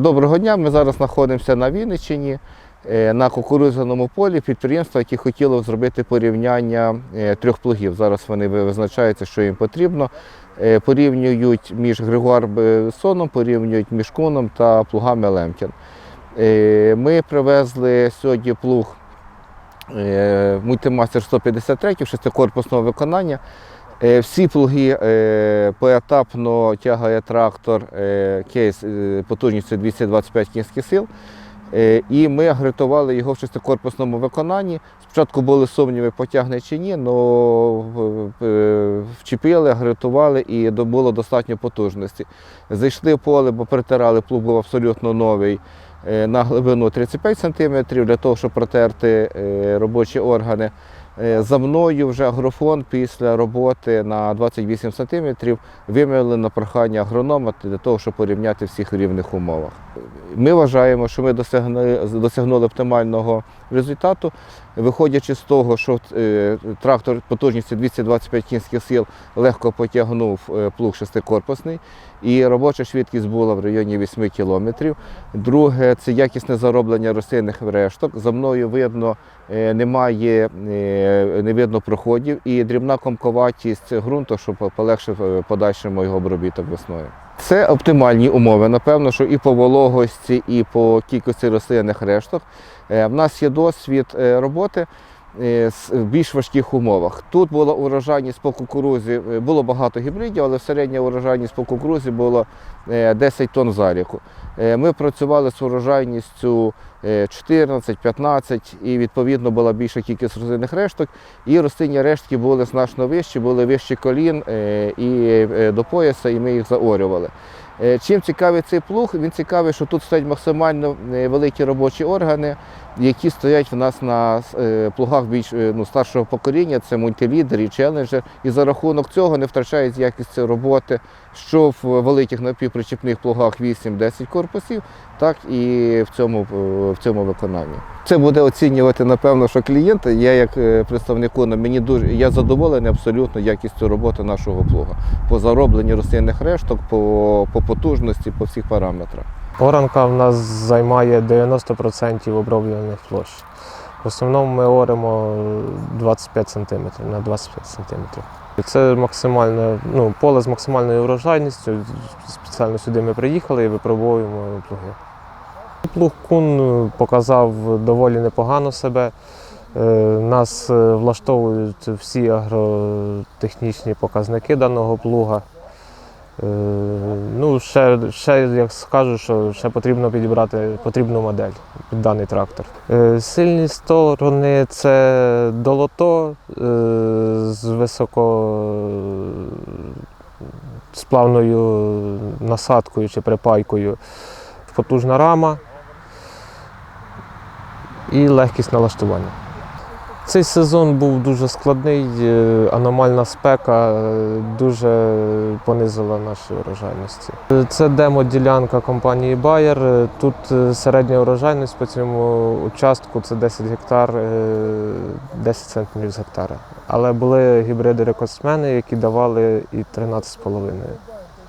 Доброго дня. Ми зараз знаходимося на Вінниччині е, на кукурудзяному полі підприємства, які хотіли зробити порівняння е, трьох плугів. Зараз вони визначаються, що їм потрібно. Е, Порівнюють між Григуар Соном, порівнюють між Куном та плугами Лемкін. Ми привезли сьогодні плуг Мультимастер 153 шестикорпусного виконання. Е, Всі плуги е, поетапно тягає трактор е, кейс потужністю 225 кінських сил. І ми агритували його в шестикорпусному виконанні. Спочатку були сумніви, потягне чи ні, але вчепили, агритували і було достатньо потужності. Зайшли в поле, бо притирали, плуг був абсолютно новий на глибину 35 см для того, щоб протерти робочі органи. Е, За мною вже агрофон після роботи на 28 см вимили на прохання агронома для того, щоб порівняти всіх рівних умовах. Ми вважаємо, що ми досягнули, досягнули оптимального результату, виходячи з того, що е, трактор потужністю 225 кінських сил легко потягнув е, плуг шестикорпусний, і робоча швидкість була в районі 8 кілометрів. Друге це якісне зароблення рослинних решток. За мною видно, немає не видно проходів і дрібна комковатість ґрунту, щоб полегшив е, подальшому його обробіток весною. Це оптимальні умови. Напевно, що і по вологості, і по кількості рослинних решток. Е, В нас є досвід е, роботи е, в більш важких умовах. Тут була урожайність по кукурузі, е, було багато гібридів, але середня урожайність по кукурузі була е, 10 тонн заліку. Е, Ми працювали з урожайністю е, 14-15 і відповідно була більша кількість рослинних решток. І рослинні рештки були значно вищі, були вищі колін е, і е, до пояса, і ми їх заорювали. Е, Чим цікавий цей плуг? Він цікавий, що тут стоять максимально е, великі робочі органи, які стоять в нас на е, плугах більш ну, старшого покоління, це мультилідер і челенджер. І за рахунок цього не втрачають якість роботи, що в великих напівпричепних плугах 8-10 корпусів, так і в цьому, в цьому виконанні. Це буде оцінювати, напевно, що клієнт. Я як е, представнику мені дуже я задоволений абсолютно якістю роботи нашого плуга по заробленню рослинних решток, по, по потужності, по всіх параметрах. Оранка в нас займає 90% оброблених площ. В основному ми оремо 25 см на 25 см. Це максимальне, ну, поле з максимальною урожайністю. Спеціально сюди ми приїхали і випробуємо плуги. Плуг кун показав доволі непогано себе. Е, Нас е, влаштовують всі агротехнічні показники даного плуга. Е, Ну, ще, ще як скажу, що ще потрібно підібрати потрібну модель під даний трактор. Е, Сильні сторони це долото е, з високо з плавною насадкою чи припайкою, потужна рама і легкість налаштування. Цей сезон був дуже складний, е, аномальна спека е, дуже понизила наші урожайності. Е, Це демо-ділянка компанії Bayer. Тут середня урожайність по цьому участку це 10 гектар, е, 10 центнерів з гектара. Але були гібриди рекордсмени, які давали і 13,5.